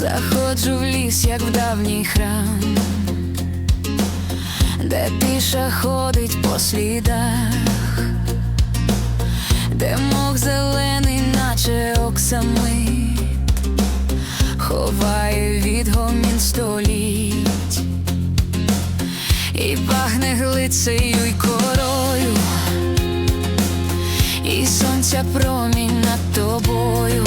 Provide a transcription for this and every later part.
Заходжу в ліс, як в давній храм, де піша ходить по слідах, де мох зелений, наче оксамит, ховає відгомін століть, і пахне глицею й корою, і сонця промінь над тобою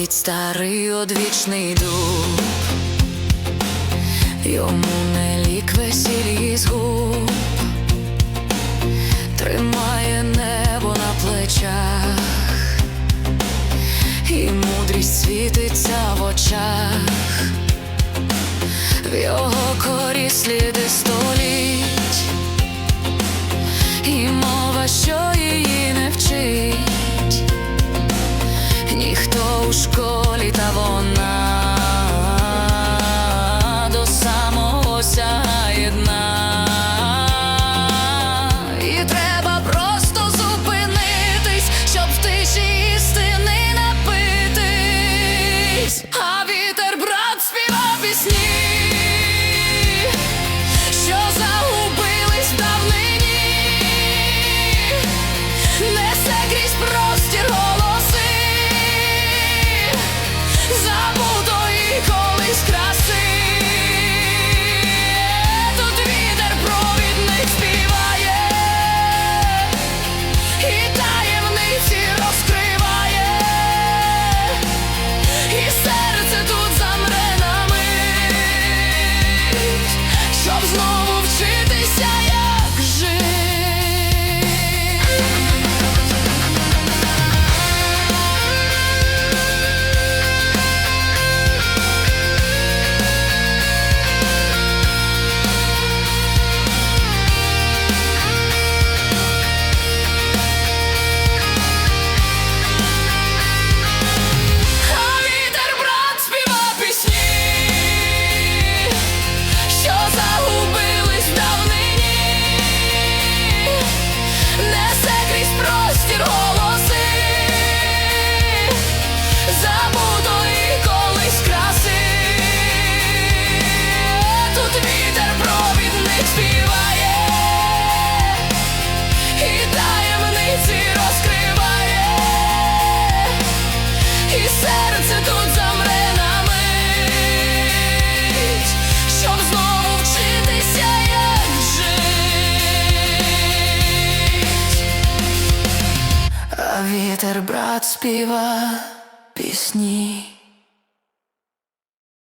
Стоїть старий одвічний дуб, йому не лік весіль з губ, тримає небо на плечах, і мудрість світиться в очах, в його корі сліди closer вітер брат співа пісні.